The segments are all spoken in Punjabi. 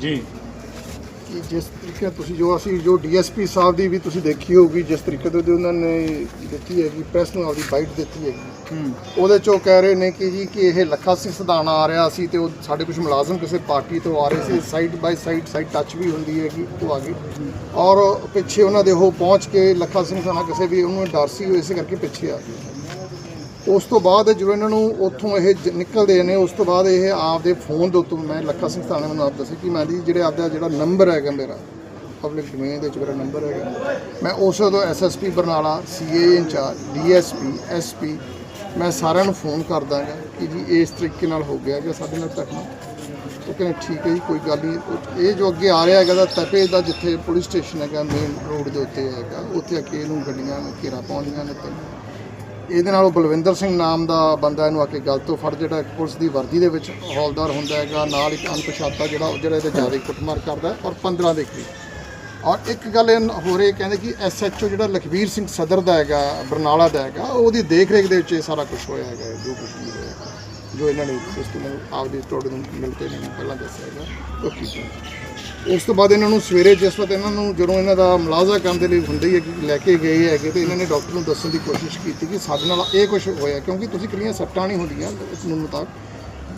ਜੀ। ਕਿ ਜਿਸ ਤਰੀਕੇ ਤੁਸੀਂ ਜੋ ਅਸੀਂ ਜੋ ਡੀਐਸਪੀ ਸਾਹਿਬ ਦੀ ਵੀ ਤੁਸੀਂ ਦੇਖੀ ਹੋਊਗੀ ਜਿਸ ਤਰੀਕੇ ਤੋਂ ਉਹਨਾਂ ਨੇ ਦਿੱਤੀ ਹੈਗੀ ਪ੍ਰੈਸ ਨੂੰ ਆਪਦੀ ਬਾਈਟ ਦਿੱਤੀ ਹੈਗੀ ਹੂੰ। ਉਹਦੇ ਚੋਂ ਕਹਿ ਰਹੇ ਨੇ ਕਿ ਜੀ ਕਿ ਇਹ ਲੱਖਾ ਸਿੰਘ ਸਦਾਨਾ ਆ ਰਿਹਾ ਸੀ ਤੇ ਉਹ ਸਾਡੇ ਕੁਝ ਮੁਲਾਜ਼ਮ ਕਿਸੇ ਪਾਰਟੀ ਤੋਂ ਆ ਰਹੇ ਸੀ। Side by side side touch ਵੀ ਹੁੰਦੀ ਹੈਗੀ ਉਹ ਆ ਗਈ। ਔਰ ਪਿੱਛੇ ਉਹਨਾਂ ਦੇ ਉਹ ਪਹੁੰਚ ਕੇ ਲੱਖਾ ਸਿੰਘ ਸਦਾਨਾ ਕਿਸੇ ਵੀ ਉਹਨੂੰ ਡਰ ਸੀ ਇਸੇ ਕਰਕੇ ਪਿੱਛੇ ਆ ਗਏ। ਉਸ ਤੋਂ ਬਾਅਦ ਜਦੋਂ ਇਹਨਾਂ ਨੂੰ ਉੱਥੋਂ ਇਹ ਜ- ਨਿਕਲਦੇ ਨੇ, ਉਸ ਤੋਂ ਬਾਅਦ ਇਹ ਆਪਦੇ ਫੋਨ ਦੇ ਉੱਤੋਂ ਮੈਂ ਲੱਖਾ ਸਿੰਘ ਸਦਾਨਾ ਮੈਨੂੰ ਆਪ ਦੱਸਿਆ ਕਿ ਮੈਂ ਜੀ ਜਿਹੜੇ ਆਪਦਾ ਜਿਹੜਾ ਨੰਬਰ ਹੈਗਾ ਮੇਰਾ ਪਬਲਿਕ ਡੋਮੇਨ ਦੇ ਵਿੱਚ ਮੇਰਾ ਨੰਬਰ ਹੈਗਾ, ਮੈਂ ਉਸ ਤੋਂ SSP Barnala CA incharge DSP SP ਮੈਂ ਸਾਰਿਆਂ ਨੂੰ ਫੋਨ ਕਰਦਾ ਗਾ ਕਿ ਜੀ ਇਸ ਤਰੀਕੇ ਨਾਲ ਹੋ ਗਿਆ ਜਾਂ ਸਾਡੇ ਨਾਲ ਘਟਨਾ। ਉਹ ਕਹਿੰਦੇ ਠੀਕ ਹੈ ਜੀ, ਕੋਈ ਗੱਲ ਨਹੀਂ। ਉਹ- ਇਹ ਜੋ ਅੱਗੇ ਆ ਰਿਹਾ ਹੈਗਾ ਤਾਂ ਤਪੇ ਦਾ ਜਿੱਥੇ ਪੁਲਿਸ ਸਟੇਸ਼ਨ ਹੈਗਾ ਮੇਨ ਰੋਡ ਦੇ ਉੱਤੇ ਹੈਗਾ, ਉੱਥੇ ਆ ਕੇ ਇਹਨੂੰ ਗੱਡੀਆਂ, ਘੇਰਾ ਪਾਉਂਦੀਆਂ ਨੇ ਤੇ ਇਹਦੇ ਨਾਲ ਉਹ ਬਲਵਿੰਦਰ ਸਿੰਘ ਨਾਮ ਦਾ ਬੰਦਾ ਇਹਨੂੰ ਆ ਕੇ ਗੱਲ ਤੋਂ ਫੜ, ਜਿਹੜਾ ਇੱਕ ਪੁਲਿਸ ਦੀ ਵਰਦੀ ਦੇ ਵਿੱਚ ਹੌਲਦਾਰ ਹੁੰਦਾ ਹੈਗਾ, ਨਾਲ ਇੱਕ ਅਣਪਛਾਤਾ ਜਿਹੜਾ ਉਹ ਜਿਹੜਾ ਇਹਦੇ ਜ਼ਿਆਦਾ ਕੁੱਟਮਾਰ ਕਰਦਾ ਔਰ 15 ਦੇ ਕਰੀਬ ਔਰ ਇੱਕ ਗੱਲ ਇਹ ਹੋ ਰਹੀ ਕਹਿੰਦੇ ਕਿ ਐਸਐਚਓ ਜਿਹੜਾ ਲਖਵੀਰ ਸਿੰਘ ਸਦਰ ਦਾ ਹੈਗਾ, ਬਰਨਾਲਾ ਦਾ ਹੈਗਾ, ਉਹਦੀ ਦੇਖ ਰੇਖ ਦੇ ਵਿੱਚ ਇਹ ਸਾਰਾ ਕੁਝ ਹੋਇਆ ਹੈਗਾ, ਜੋ ਕੁਝ ਵੀ ਹੋਇਆ ਹੈਗਾ। ਜੋ ਇਹਨਾਂ ਨੇ ਇਸ ਤੋਂ ਆਪਦੀ ਸਟੋਰੀ ਨੂੰ ਮਿਲ ਕੇ ਮੈਨੂੰ ਪਹਿਲਾਂ ਦੱਸਿਆ ਹੈਗਾ, ਉਹ ਕੀਤਾ ਉਸ ਤੋਂ ਬਾਅਦ ਇਹਨਾਂ ਨੂੰ ਸਵੇਰੇ, ਜਿਸ ਵਕਤ ਇਹਨਾਂ ਨੂੰ ਜਦੋਂ ਇਹਨਾਂ ਦਾ ਮੁਲਾਜ਼ਾ ਕਰਨ ਦੇ ਲਈ ਹੁੰਦੀ ਹੈ ਕਿ ਲੈ ਕੇ ਗਏ ਹੈਗੇ ਤੇ ਇਹਨਾਂ ਨੇ ਡਾਕਟਰ ਨੂੰ ਦੱਸਣ ਦੀ ਕੋਸ਼ਿਸ਼ ਕੀਤੀ ਕਿ ਸਾਡੇ ਨਾਲ ਇਹ ਕੁਝ ਹੋਇਆ, ਕਿਉਂਕਿ ਤੁਸੀਂ ਕੱਲੀਆਂ ਸੱਟਾਂ ਨਹੀਂ ਹੁੰਦੀਆਂ ਇਸ ਨੂੰ ਮੁਤਾਬਕ।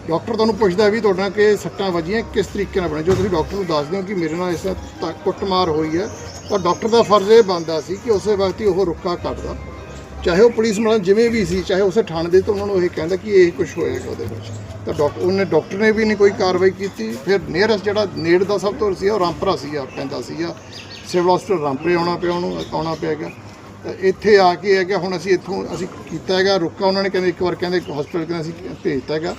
ਡਾਕਟਰ ਤੁਹਾਨੂੰ ਪੁੱਛਦਾ ਵੀ ਤੁਹਾਡੇ ਨਾਲ ਕਿ ਸੱਟਾਂ ਵੱਜੀਆਂ, ਕਿਸ ਤਰੀਕੇ ਨਾਲ ਬਣੀਆਂ? ਜੋ ਤੁਸੀਂ ਡਾਕਟਰ ਨੂੰ ਦੱਸਦੇ ਹੋ ਕਿ ਮੇਰੇ ਨਾਲ ਇਸ ਤਰ੍ਹਾਂ ਤ- ਕੁੱਟਮਾਰ ਹੋਈ ਹੈ, ਤਾਂ ਡਾਕਟਰ ਦਾ ਫਰਜ਼ ਇਹ ਬਣਦਾ ਸੀ ਕਿ ਉਸੇ ਵਕਤ ਹੀ ਉਹ ਰੁੱਕਾ ਕੱਢਦਾ। ਚਾਹੇ ਉਹ ਪੁਲਿਸ ਮੁਲਾਜ਼ਮ ਜਿਵੇਂ ਵੀ ਸੀ, ਚਾਹੇ ਉਸੇ ਥਾਣੇ ਦੇ ਤਾਂ ਉਹਨਾਂ ਨੂੰ ਇਹ ਕਹਿੰਦਾ ਕਿ ਇਹ ਕੁਝ ਹੋਏਗਾ ਉਹਦੇ ਵਿੱਚ। ਤਾਂ ਡਾਕਟਰ ਉਹਨੇ ਡਾਕਟਰ ਨੇ ਵੀ ਨਹੀਂ ਕੋਈ ਕਾਰਵਾਈ ਕੀਤੀ। ਫਿਰ ਨੀਅਰੈਸਟ ਜਿਹੜਾ ਨੇੜ ਦਾ ਸਭ ਤੋਂ ਸੀ ਉਹ ਰਾਮਪਰਾ ਸੀਗਾ, ਪੈਂਦਾ ਸੀਗਾ। ਸਿਵਲ ਹਸਪੀਟਲ ਰਾਮਪਰੇ ਆਉਣਾ ਪਿਆ, ਉਹਨੂੰ ਆਉਣਾ ਪਿਆਗਾ ਤਾਂ ਇੱਥੇ ਆ ਕੇ ਹੈਗਾ, ਹੁਣ ਅਸੀਂ ਇੱਥੋਂ, ਅਸੀਂ ਕੀਤਾ ਹੈਗਾ, ਰੁਕਾ ਉਹਨਾਂ ਨੇ, ਕਹਿੰਦੇ ਇੱਕ ਵਾਰ ਕਹਿੰਦੇ ਹਸਪੀਟਲ ਕਹਿੰਦੇ ਅਸੀਂ ਭੇਜਤਾ ਹੈਗਾ।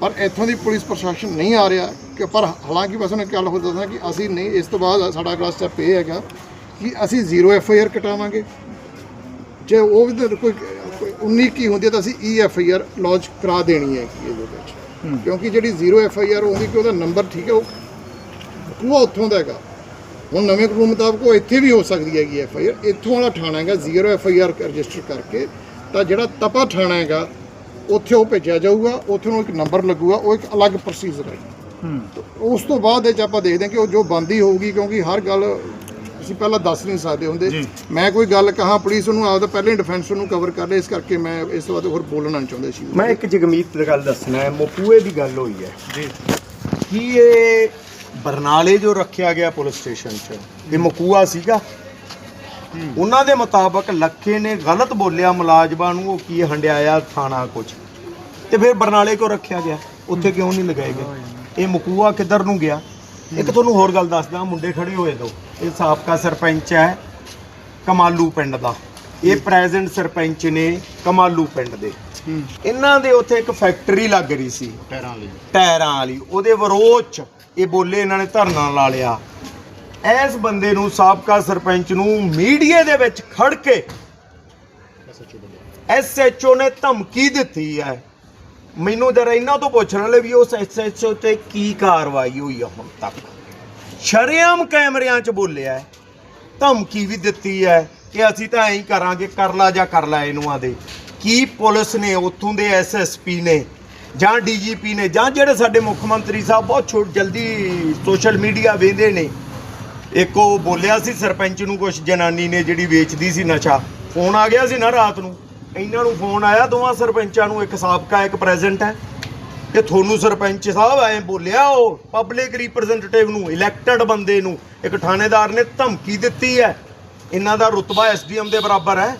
ਪਰ ਇੱਥੋਂ ਦੀ ਪੁਲਿਸ ਪ੍ਰਸ਼ਾਸਨ ਨਹੀਂ ਆ ਰਿਹਾ ਕਿ, ਪਰ ਹਾਲਾਂਕਿ ਬਸ ਉਹਨੇ ਗੱਲ ਹੋ ਦੱਸਣਾ ਕਿ ਅਸੀਂ ਨਹੀਂ, ਇਸ ਤੋਂ ਬਾਅਦ ਸਾਡਾ ਅਗਲਾ ਸਟੈਪ ਇਹ ਹੈਗਾ ਕਿ ਅਸੀਂ ਜ਼ੀਰੋ ਐਫ ਆਈ ਆਰ ਕਟਾਵਾਂਗੇ। ਜੇ ਉਹ ਵੀ ਤਾਂ ਕੋਈ ਕੋਈ 19 ਕੀ ਹੁੰਦੀ ਹੈ ਤਾਂ ਅਸੀਂ E F I R launch ਕਰਾ ਦੇਣੀ ਹੈ ਕਿ ਇਹਦੇ ਵਿੱਚ। ਕਿਉਂਕਿ ਜਿਹੜੀ ਜ਼ੀਰੋ ਐਫ ਆਈ ਆਰ ਹੋਊਗੀ ਕਿ ਉਹਦਾ ਨੰਬਰ ਠੀਕ ਹੈ ਉਹ ਉਹ ਉੱਥੋਂ ਦਾ ਹੈਗਾ। ਹੁਣ ਨਵੇਂ ਕਾਨੂੰਨ ਮੁਤਾਬਕ ਉਹ ਇੱਥੇ ਵੀ ਹੋ ਸਕਦੀ ਹੈਗੀ ਐਫ ਆਈ ਆਰ ਇੱਥੋਂ ਵਾਲਾ ਥਾਣਾ ਹੈਗਾ zero F I R register ਕਰਕੇ ਤਾਂ ਜਿਹੜਾ ਤਪਾ ਥਾਣਾ ਹੈਗਾ ਉੱਥੇ ਉਹ ਭੇਜਿਆ ਜਾਊਗਾ ਉੱਥੇ ਨੂੰ ਇੱਕ ਨੰਬਰ ਲੱਗੂਗਾ ਉਹ ਇੱਕ ਅਲੱਗ ਪ੍ਰੋਸੀਜਰ ਹੈ। ਹੂੰ। ਉਸ ਤੋਂ ਬਾਅਦ ਇਹ 'ਚ ਆਪਾਂ ਦੇਖਦੇ ਹਾਂ ਕਿ ਉਹ ਜੋ ਬੰਦੀ ਹੋਊਗੀ ਕਿਉਂਕਿ ਹਰ ਗੱਲ ਅਸੀਂ ਪਹਿਲਾਂ ਦੱਸ ਨਹੀਂ ਸਕਦੇ ਹੁੰਦੇ। ਮੈਂ ਕੋਈ ਗੱਲ ਕਹਾਂ ਪੁਲਿਸ ਉਹਨੂੰ ਆਪਦਾ ਪਹਿਲੇ ਡਿਫੈਂਸ ਨੂੰ ਕਵਰ ਕਰ ਲੇ ਇਸ ਕਰਕੇ ਮੈਂ ਇਸ ਤੋਂ ਬਾਅਦ ਹੋਰ ਬੋਲਣਾ ਨਹੀਂ ਚਾਹੁੰਦਾ ਸੀ। ਮੈਂ ਇੱਕ ਜਗਮੀਤ ਦੀ ਗੱਲ ਦੱਸਣਾ ਹੈ ਮੋਪੂਏ ਦੀ ਗੱਲ ਹੋਈ ਹੈ। ਜੀ। ਕੀ ਇਹ ਬਰਨਾਲੇ ਜੋ ਰੱਖਿਆ ਗਿਆ ਪੁਲਿਸ ਸਟੇਸ਼ਨ 'ਚ ਇਹ ਮਕੂਆ ਸੀਗਾ? ਉਹਨਾਂ ਦੇ ਮੁਤਾਬਕ ਲੱਖੇ ਨੇ ਗਲਤ ਬੋਲਿਆ ਮੁਲਾਜ਼ਮਾਂ ਨੂੰ ਉਹ ਕੀ ਹੰਡਿਆਇਆ ਥਾਣਾ ਕੁਝ ਤੇ ਫਿਰ ਬਰਨਾਲੇ ਕੋ ਰੱਖਿਆ ਗਿਆ ਉੱਥੇ ਕਿਉਂ ਨਹੀਂ ਲਗਾਏ ਗਏ? ਇਹ ਮਕੂਆ ਕਿੱਧਰ ਨੂੰ ਗਿਆ? ਇੱਕ ਤੁਹਾਨੂੰ ਹੋਰ ਗੱਲ ਦੱਸਦਾ ਮੁੰਡੇ ਖੜੇ ਹੋਏ ਦੋ। ਇਹ ਸਾਬਕਾ ਸਰਪੰਚ ਹੈ ਕਮਾਲੂ ਪਿੰਡ ਦਾ। ਇਹ ਪ੍ਰੈਜ਼ੈਂਟ ਸਰਪੰਚ ਨੇ ਕਮਾਲੂ ਪਿੰਡ ਦੇ। ਇਹਨਾਂ ਦੇ ਉੱਥੇ ਇੱਕ ਫੈਕਟਰੀ ਲੱਗ ਰਹੀ ਸੀ। ਪੈਰਾਂ ਲਈ ਟਾਇਰਾਂ ਵਾਲੀ। ਉਹਦੇ ਵਿਰੋਧ ਚ ਇਹ ਬੋਲੇ ਇਹਨਾਂ ਨੇ ਧਰਨਾ ਲਾ ਲਿਆ। ਇਸ ਬੰਦੇ ਨੂੰ ਸਾਬਕਾ ਸਰਪੰਚ ਨੂੰ ਮੀਡੀਆ ਦੇ ਵਿੱਚ ਖੜ ਕੇ ਐਸਐਚਓ ਨੇ ਧਮਕੀ ਦਿੱਤੀ ਹੈ। ਮੈਨੂੰ ਜਰਾ ਇਹਨਾਂ ਤੋਂ ਪੁੱਛਣ ਲੈ ਵੀ ਉਸ ਐਸਐਚਓ ਤੇ ਕੀ ਕਾਰਵਾਈ ਹੋਈ ਆ ਹੁਣ ਤੱਕ? ਸ਼ਰੇਆਮ ਕੈਮਰਿਆਂ 'ਚ ਬੋਲਿਆ ਧਮਕੀ ਵੀ ਦਿੱਤੀ ਹੈ ਕਿ ਅਸੀਂ ਤਾਂ ਐਂ ਹੀ ਕਰਾਂਗੇ, ਕਰ ਲਾ ਜਾਂ ਕਰ ਲਾ ਇਹਨੂੰ ਆਦੇ। ਕੀ ਪੁਲਿਸ ਨੇ, ਉੱਥੋਂ ਦੇ ਐਸਐਸਪੀ ਨੇ ਜਾਂ ਡੀਜੀਪੀ ਨੇ ਜਾਂ ਜਿਹੜੇ ਸਾਡੇ ਮੁੱਖ ਮੰਤਰੀ ਸਾਹਿਬ ਬਹੁਤ ਛੋਟ ਜਲਦੀ ਸੋਸ਼ਲ ਮੀਡੀਆ ਵੇਂਦੇ ਨੇ। ਇੱਕ ਉਹ ਬੋਲਿਆ ਸੀ, ਸਰਪੰਚ ਨੂੰ ਕੁਝ ਜਨਾਨੀ ਨੇ ਜਿਹੜੀ ਵੇਚਦੀ ਸੀ ਨਸ਼ਾ, ਫੋਨ ਆ ਗਿਆ ਸੀ ਨਾ ਰਾਤ ਨੂੰ। ਇਹਨਾਂ ਨੂੰ ਫੋਨ ਆਇਆ, ਦੋਵਾਂ ਸਰਪੰਚਾਂ ਨੂੰ ਇੱਕ ਸਾਬਕਾ, ਇੱਕ ਪ੍ਰੈਜ਼ੈਂਟ ਹੈ। ਕਿ ਤੁਹਾਨੂੰ ਸਰਪੰਚ ਸਾਹਿਬ ਐ ਬੋਲਿਆ, ਉਹ ਪਬਲਿਕ ਰਿਪਰੈਜ਼ੈਂਟੇਟਿਵ ਨੂੰ ਇਲੈਕਟਡ ਬੰਦੇ ਨੂੰ, ਇੱਕ ਥਾਣੇਦਾਰ ਨੇ ਧਮਕੀ ਦਿੱਤੀ ਹੈ। ਇਹਨਾਂ ਦਾ ਰੁਤਬਾ ਐਸਡੀਐਮ ਦੇ ਬਰਾਬਰ ਹੈ।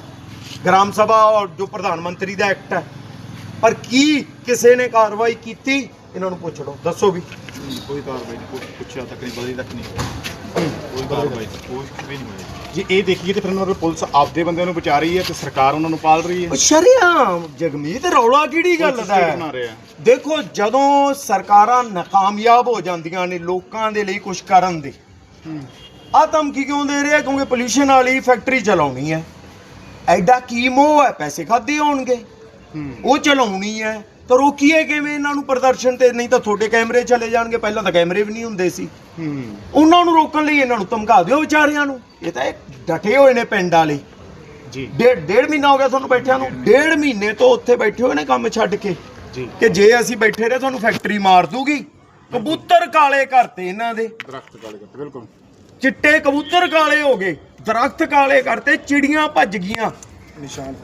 ਗ੍ਰਾਮ ਸਭਾ ਔਰ ਜੋ ਪ੍ਰਧਾਨ ਮੰਤਰੀ ਦਾ ਐਕਟ ਹੈ। ਪਰ ਕੀ ਕਿਸੇ ਨੇ ਕਾਰਵਾਈ ਕੀਤੀ? ਇਹਨਾਂ ਨੂੰ ਪੁੱਛ ਲਓ। ਦੱਸੋ ਵੀ। ਕੋਈ ਕਾਰਵਾਈ ਨਹੀਂ। ਪੁੱਛਿਆ ਤੱਕ ਨਹੀਂ ਬਦਲੀ ਤੱਕ ਨਹੀਂ। ਕੋਈ ਕਾਰਵਾਈ ਕੋਈ ਵੀ ਨਹੀਂ ਹੋਇਆ ਜੀ ਇਹ ਦੇਖੀਏ ਤੇ ਫਿਰ ਉਹਨਾਂ ਨੂੰ ਪੁਲਿਸ ਆਪਦੇ ਬੰਦਿਆਂ ਨੂੰ ਬਚਾ ਰਹੀ ਹੈ ਤੇ ਸਰਕਾਰ ਉਹਨਾਂ ਨੂੰ ਪਾਲ ਰਹੀ ਹੈ। ਸ਼ਰਿਆਮ ਜਗਮੀਤ ਰੌਲਾ ਕਿਹੜੀ ਗੱਲ ਦਾ ਹੈ? ਬਣਾ ਰਿਹਾ। ਦੇਖੋ ਜਦੋਂ ਸਰਕਾਰਾਂ ਨਾਕਾਮਯਾਬ ਹੋ ਜਾਂਦੀਆਂ ਨੇ ਲੋਕਾਂ ਦੇ ਲਈ ਕੁਝ ਕਰਨ ਦੇ ਆ ਧਮਕੀ ਕਿਉਂ ਦੇ ਰਿਹਾ? ਕਿਉਂਕਿ ਪੋਲੂਸ਼ਨ ਵਾਲੀ ਫੈਕਟਰੀ ਚਲਾਉਣੀ ਹੈ। ਐਡਾ ਕੀ ਮੋਹ ਹੈ? ਪੈਸੇ ਖਾਦੇ ਹੋਣਗੇ। ਹੂੰ। ਉਹ ਚਲਾਉਣੀ ਹੈ। ਤਾਂ ਰੋਕੀਏ ਕਿਵੇਂ ਇਹਨਾਂ ਨੂੰ ਪ੍ਰਦਰਸ਼ਨ ਤੇ ਨਹੀਂ ਤਾਂ ਤੁਹਾਡੇ ਕੈਮਰੇ ਚਲੇ ਜਾਣਗੇ ਪਹਿਲਾਂ ਤਾਂ ਕੈਮਰੇ ਵੀ ਨਹੀਂ ਹੁੰਦੇ ਸੀ। ਹੂੰ। ਉਹਨਾਂ ਨੂੰ ਰੋਕਣ ਲਈ ਇਹਨਾਂ ਨੂੰ ਧਮਕਾ ਦਿਓ ਵਿਚਾਰਿਆਂ ਨੂੰ। ਇਹ ਤਾਂ ਇਹ ਡਟੇ ਹੋਏ ਨੇ ਪਿੰਡ ਵਾਲੇ। ਜੀ। ਡੇਢ ਡੇਢ ਮਹੀਨਾ ਹੋ ਗਿਆ ਤੁਹਾਨੂੰ ਬੈਠਿਆਂ ਨੂੰ। ਡੇਢ ਮਹੀਨੇ ਤੋਂ ਉੱਥੇ ਬੈਠੇ ਹੋਏ ਨੇ ਕੰਮ ਛੱਡ ਕੇ। ਜੀ। ਕਿ ਜੇ ਅਸੀਂ ਬੈਠੇ ਰਹੇ ਤੁਹਾਨੂੰ ਫੈਕਟਰੀ ਮਾਰ ਦੂਗੀ। ਕਬੂਤਰ ਕਾਲੇ ਕਰਤੇ ਇਹਨਾਂ ਦੇ। ਦਰਖਤ ਕਾਲੇ ਕਰਦੇ ਬਿਲਕੁਲ। ਚਿੱਟੇ ਕਬੂਤਰ ਕਾਲੇ ਹੋ ਗਏ। ਦਰਖਤ ਕਾਲੇ ਕਰਤੇ ਚਿੜੀਆਂ ਭੱਜ ਗਈਆਂ। ਨਿਸ਼ਾਨ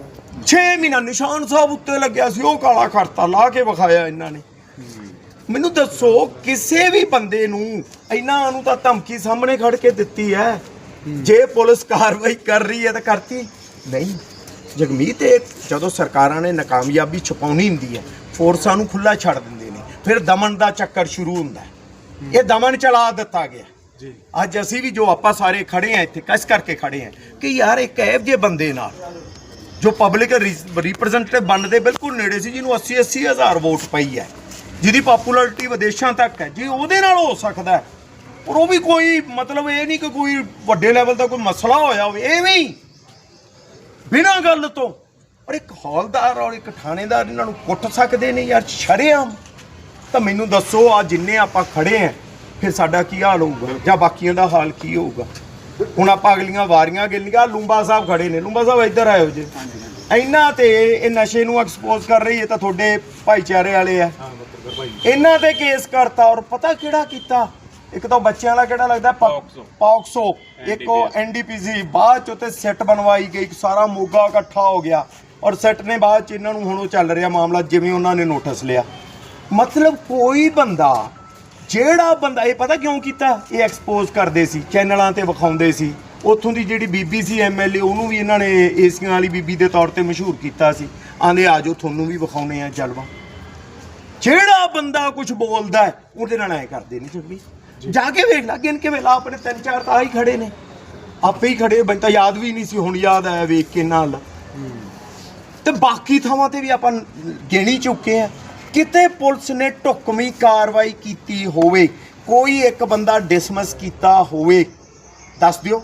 6 ਮਹੀਨਾ ਨਿਸ਼ਾਨ ਸਾਹਿਬ ਉੱਤੇ ਲੱਗਿਆ ਸੀ ਉਹ ਕਾਲਾ ਕਰਤਾ ਲਾ ਕੇ ਵਿਖਾਇਆ ਇਹਨਾਂ ਨੇ। ਮੈਨੂੰ ਦੱਸੋ ਕਿਸੇ ਵੀ ਬੰਦੇ ਨੂੰ ਇਹਨਾਂ ਨੂੰ ਤਾਂ ਧਮਕੀ ਸਾਹਮਣੇ ਖੜ ਕੇ ਦਿੱਤੀ ਹੈ। ਜੇ ਪੁਲਿਸ ਕਾਰਵਾਈ ਕਰ ਰਹੀ ਹੈ ਤਾਂ ਕਰਤੀ। ਨਹੀਂ ਜਗਮੀਤ ਇਹ ਜਦੋਂ ਸਰਕਾਰਾਂ ਨੇ ਨਾਕਾਮਯਾਬੀ ਛਪਾਉਣੀ ਹੁੰਦੀ ਹੈ ਫੋਰਸਾਂ ਨੂੰ ਖੁੱਲਾ ਛੱਡ ਦਿੰਦੇ ਨੇ ਫਿਰ ਦਮਨ ਦਾ ਚੱਕਰ ਸ਼ੁਰੂ ਹੁੰਦਾ ਇਹ ਦਮਨ ਚਲਾ ਦਿੱਤਾ ਗਿਆ। ਜੀ। ਅੱਜ ਅਸੀਂ ਵੀ ਜੋ ਆਪਾਂ ਸਾਰੇ ਖੜੇ ਆ ਇੱਥੇ ਕਸ ਕਰਕੇ ਖੜੇ ਆ ਕਿ ਯਾਰ ਇੱਕ ਇਹੋ ਜਿਹੇ ਬੰਦੇ ਨਾਲ ਜੋ ਪਬਲਿਕ ਰਿਪਰੈਜ਼ੈਂਟੇਟਿਵ ਬਣਦੇ ਬਿਲਕੁਲ ਨੇੜੇ ਸੀ, ਜਿਹਨੂੰ 80 80 ਹਜ਼ਾਰ ਵੋਟ ਪਈ ਹੈ, ਜਿਹਦੀ ਪਪੂਲੈਰਿਟੀ ਵਿਦੇਸ਼ਾਂ ਤੱਕ ਹੈ, ਜੀ ਉਹਦੇ ਨਾਲ ਹੋ ਸਕਦਾ ਹੈ। ਪਰ ਉਹ ਵੀ ਕੋਈ ਮਤਲਬ ਇਹ ਨਹੀਂ ਕਿ ਕੋਈ ਵੱਡੇ ਲੈਵਲ ਦਾ ਕੋਈ ਮਸਲਾ ਹੋਇਆ ਹੋਵੇ, ਐਵੇਂ ਹੀ, ਬਿਨਾਂ ਗੱਲ ਤੋਂ ਪਰ ਇੱਕ ਹੌਲਦਾਰ ਔਰ ਇੱਕ ਥਾਣੇਦਾਰ ਇਹਨਾਂ ਨੂੰ ਕੁੱਟ ਸਕਦੇ ਨੇ ਯਾਰ, ਸ਼ਰੇਆਮ ਤਾਂ ਮੈਨੂੰ ਦੱਸੋ, ਆ ਜਿੰਨੇ ਆਪਾਂ ਖੜੇ ਆਂ ਫਿਰ ਸਾਡਾ ਕੀ ਹਾਲ ਹੋਊਗਾ, ਜਾਂ ਬਾਕੀਆਂ ਦਾ ਹਾਲ ਕੀ ਹੋਊਗਾ ਹੁਣ ਆਪਾਂ ਅਗਲੀਆਂ ਵਾਰੀਆਂ ਗਿਣਨੀਆਂ ਲੂੰਬਾ ਸਾਹਿਬ ਖੜੇ ਨੇ। ਲੂੰਬਾ ਸਾਹਿਬ ਇੱਧਰ ਆਇਓ ਜੀ। ਇਹਨਾਂ ਤੇ ਇਹ ਨਸ਼ੇ ਨੂੰ ਐਕਸਪੋਜ਼ ਕਰ ਰਹੀ ਹੈ ਤਾਂ ਤੁਹਾਡੇ ਭਾਈਚਾਰੇ ਵਾਲੇ ਆ। ਇਹਨਾਂ ਤੇ ਕੇਸ ਕਰਤਾ ਔਰ ਪਤਾ ਕਿਹੜਾ ਕੀਤਾ? ਇੱਕ ਤਾਂ ਬੱਚਿਆਂ ਦਾ ਕਿਹੜਾ ਲੱਗਦਾ। ਪੌਕਸੋ। ਇੱਕ ਉਹ ਐਨਡੀਪੀਸੀ ਬਾਅਦ ਚ ਉੱਤੇ ਸੈੱਟ ਬਣਵਾਈ ਗਈ ਸਾਰਾ ਮੋਗਾ ਇਕੱਠਾ ਹੋ ਗਿਆ। ਔਰ ਸੈੱਟ ਨੇ ਬਾਅਦ ਚ ਇਹਨਾਂ ਨੂੰ ਹੁਣ ਉਹ ਚੱਲ ਰਿਹਾ ਮਾਮਲਾ ਜਿਵੇਂ ਉਹਨਾਂ ਨੇ ਨੋਟਿਸ ਲਿਆ। ਮਤਲਬ ਕੋਈ ਬੰਦਾ ਜਿਹੜਾ ਬੰਦਾ ਇਹ ਪਤਾ ਕਿਉਂ ਕੀਤਾ? ਇਹ ਐਕਸਪੋਜ਼ ਕਰਦੇ ਸੀ ਚੈਨਲਾਂ ਤੇ ਵਿਖਾਉਂਦੇ ਸੀ। ਉੱਥੋਂ ਦੀ ਜਿਹੜੀ ਬੀਬੀਸੀ ਐਮਐਲਏ ਉਹਨੂੰ ਵੀ ਇਹਨਾਂ ਨੇ ਏਸੀਆਂ ਵਾਲੀ ਬੀਬੀ ਦੇ ਤੌਰ ਤੇ ਮਸ਼ਹੂਰ ਕੀਤਾ ਸੀ। ਆਂਦੇ ਆਜੋ ਤੁਹਾਨੂੰ ਵੀ ਵਿਖਾਉਨੇ ਆ ਜਲਵਾ। ਜਿਹੜਾ ਬੰਦਾ ਕੁਝ ਬੋਲਦਾ ਉਹਦੇ ਨਾਲ ਐ ਕਰਦੇ ਨਹੀਂ ਚੁਗਲੀ ਜਾ। ਕੇ ਵੇਖ ਲਾ ਗਿਣ ਕੇ ਵੇਲਾ ਆਪਣੇ ਤਿੰਨ ਚਾਰ ਤਾਂ ਹੀ ਖੜੇ ਨੇ। ਆਪੇ ਹੀ ਖੜੇ ਬੰਦਾ ਯਾਦ ਵੀ ਨਹੀਂ ਸੀ ਹੁਣ ਯਾਦ ਆਇਆ ਵੇਖ ਕੇ ਨਾਲ। ਤੇ ਬਾਕੀ ਥਾਵਾਂ ਤੇ ਵੀ ਆਪਾਂ ਗਿਣੀ ਚੁੱਕੇ ਆ। ਕਿਤੇ ਪੁਲਿਸ ਨੇ ਢੁਕਵੀਂ ਕਾਰਵਾਈ ਕੀਤੀ ਹੋਵੇ ਕੋਈ ਇੱਕ ਬੰਦਾ ਡਿਸਮਿਸ ਕੀਤਾ ਹੋਵੇ। ਦੱਸ ਦਿਓ।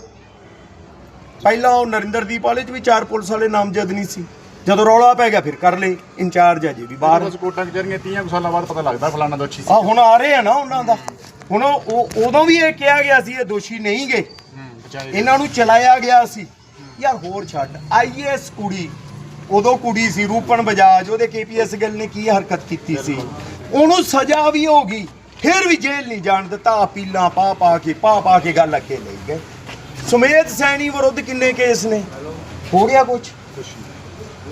ਪਹਿਲਾਂ ਉਹ ਨਰਿੰਦਰਦੀਪ ਵਾਲੇ ਚ ਵੀ ਚਾਰ ਪੁਲਿਸ ਵਾਲੇ ਨਾਮਜ਼ਦ ਨਹੀਂ ਸੀ। ਜਦੋਂ ਰੌਲਾ ਪੈ ਗਿਆ ਫਿਰ ਕਰ ਲਏ ਇੰਚਾਰਜ ਅਜੇ ਵੀ ਬਾਹਰ। ਬਸ ਕੋਟਾਂ ਕਚਹਿਰੀਆਂ 30 ਸਾਲਾਂ ਬਾਅਦ ਪਤਾ ਲੱਗਦਾ ਫਲਾਣਾ ਦੋਸ਼ੀ ਸੀ। ਆ ਹੁਣ ਆ ਰਹੇ ਆ ਨਾ ਉਹਨਾਂ ਦਾ। ਹੁਣ ਉਹ ਉਦੋਂ ਵੀ ਇਹ ਕਿਹਾ ਗਿਆ ਸੀ ਇਹ ਦੋਸ਼ੀ ਨਹੀਂ ਗਏ ਇਹਨਾਂ ਨੂੰ ਚਲਾਇਆ ਗਿਆ ਸੀ। ਯਾਰ ਹੋਰ ਛੱਡ ਆਈਐਸ ਕੁੜੀ। ਉਦੋਂ ਕੁੜੀ ਸੀ, ਰੂਪਨ ਬਜਾਜ, ਉਹਦੇ ਕੇਪੀਐਸ ਗਿੱਲ ਨੇ ਕੀ ਹਰਕਤ ਕੀਤੀ ਸੀ? ਉਹਨੂੰ ਸਜ਼ਾ ਵੀ ਹੋ ਗਈ, ਫਿਰ ਵੀ ਜੇਲ੍ਹ ਨਹੀਂ ਜਾਣ ਦਿੱਤਾ ਅਪੀਲਾਂ ਪਾ ਪਾ ਕੇ, ਪਾ ਪਾ ਕੇ ਗੱਲ ਅੱਗੇ ਲੈ ਗਏ। ਸੁਮੇਧ ਸੈਣੀ ਵਿਰੁੱਧ ਕਿੰਨੇ ਕੇਸ ਨੇ? ਹੋ ਗਿਆ ਕੁਝ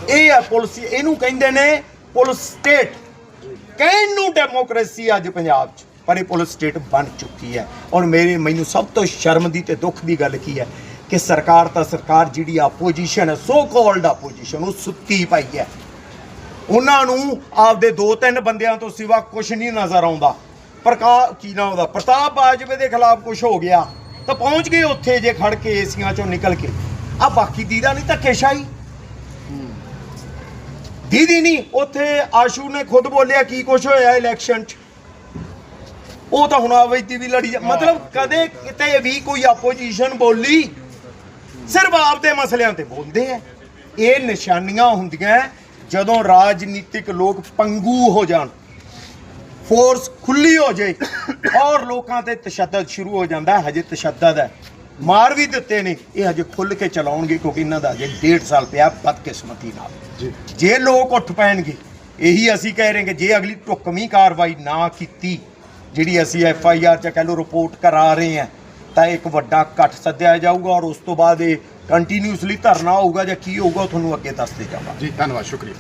ਇਹ ਹੈ ਪੁਲਿਸ, ਇਹਨੂੰ ਕਹਿੰਦੇ ਨੇ ਪੁਲਿਸ ਸਟੇਟ। ਕਹਿਣ ਨੂੰ ਡੈਮੋਕ੍ਰੇਸੀ ਅੱਜ ਪੰਜਾਬ 'ਚ, ਪਰ ਇਹ ਪੁਲਿਸ ਸਟੇਟ ਬਣ ਚੁੱਕੀ ਹੈ। ਔਰ ਮੇਰੇ, ਮੈਨੂੰ ਸਭ ਤੋਂ ਸ਼ਰਮ ਦੀ ਤੇ ਦੁੱਖ ਦੀ ਗੱਲ ਕੀ ਹੈ? ਕਿ ਆਪੋਜੀਸ਼ਨ ਤਾਂ ਸਰਕਾਰ ਜਿਹੜੀ ਆਪੋਜੀਸ਼ਨ ਹੈ ਸੋ ਕਾਲਡ ਆਪੋਜੀਸ਼ਨ ਉਹ ਸੁੱਤੀ ਪਈ ਹੈ। ਉਹਨਾਂ ਨੂੰ ਆਪਦੇ ਦੋ ਤਿੰਨ ਬੰਦਿਆਂ ਤੋਂ ਸਿਵਾ ਕੁਝ ਨਹੀਂ ਨਜ਼ਰ ਆਉਂਦਾ। ਪ੍ਰਕਾ ਕੀ ਨਾ ਉਹਦਾ? ਪ੍ਰਤਾਪ ਬਾਜਵੇ ਦੇ ਖਿਲਾਫ ਕੁਝ ਹੋ ਗਿਆ। ਤਾਂ ਪਹੁੰਚ ਗਏ ਉੱਥੇ ਜੇ ਖੜ ਕੇ ਏਸੀਆਂ ਚੋਂ ਨਿਕਲ ਕੇ। ਆ ਬਾਕੀ ਦੀਦਾ ਨਹੀਂ ਧੱਕੇਸ਼ਾਹੀ। ਦੀਦੀ ਨਹੀਂ ਉੱਥੇ ਆਸ਼ੂ ਨੇ ਖੁਦ ਬੋਲਿਆ ਕੀ ਕੁਝ ਹੋਇਆ ਇਲੈਕਸ਼ਨ 'ਚ। ਉਹ ਤਾਂ ਹੁਣ ਆਵੈਤੀ ਵੀ ਲੜੀ ਮਤਲਬ ਕਦੇ ਕਿਤੇ ਵੀ ਕੋਈ ਆਪੋਜੀਸ਼ਨ ਬੋਲੀ ਸਿਰਫ ਆਪਦੇ ਮਸਲਿਆਂ ਤੇ ਬੋਲਦੇ ਆ। ਇਹ ਨਿਸ਼ਾਨੀਆਂ ਹੁੰਦੀਆਂ ਜਦੋਂ ਰਾਜਨੀਤਿਕ ਲੋਕ ਪੰਗੂ ਹੋ ਜਾਣ। ਫੋਰਸ ਖੁੱਲੀ ਹੋ ਜਾਏ ਔਰ ਲੋਕਾਂ ਤੇ ਤਸ਼ੱਦਦ ਸ਼ੁਰੂ ਹੋ ਜਾਂਦਾ ਹੈ ਹਜੇ ਤਸ਼ੱਦਦ ਹੈ ਮਾਰ ਵੀ ਦਿੱਤੇ ਨੇ ਇਹ ਹਜੇ ਖੁੱਲ ਕੇ ਚਲਾਉਣਗੇ ਕਿਉਂਕਿ ਇਹਨਾਂ ਦਾ ਹਜੇ 1.5 ਸਾਲ ਪਿਆ ਬਦਕਿਸਮਤੀ ਨਾਲ। ਜੀ। ਜੇ ਲੋਕ ਉੱਠ ਪੈਣਗੇ ਇਹੀ ਅਸੀਂ ਕਹਿ ਰਹੇ ਕਿ ਜੇ ਅਗਲੀ ਢੁਕਵੀਂ ਕਾਰਵਾਈ ਨਾ ਕੀਤੀ ਜਿਹੜੀ ਅਸੀਂ ਐਫ ਆਈ ਆਰ ਚ ਕਹਿ ਲਓ ਰਿਪੋਰਟ ਕਰਾ ਰਹੇ ਹਾਂ ਤਾਂ ਇੱਕ ਵੱਡਾ ਇਕੱਠ ਸੱਦਿਆ ਜਾਊਗਾ ਔਰ ਉਸ ਤੋਂ ਬਾਅਦ ਇਹ ਕੰਟੀਨਿਊਸਲੀ ਧਰਨਾ ਹੋਊਗਾ ਜਾਂ ਕੀ ਹੋਊਗਾ ਉਹ ਤੁਹਾਨੂੰ ਅੱਗੇ ਦੱਸਦੇ ਜਾਵਾਂਗੇ। ਜੀ, ਧੰਨਵਾਦ, ਸ਼ੁਕਰੀਆ।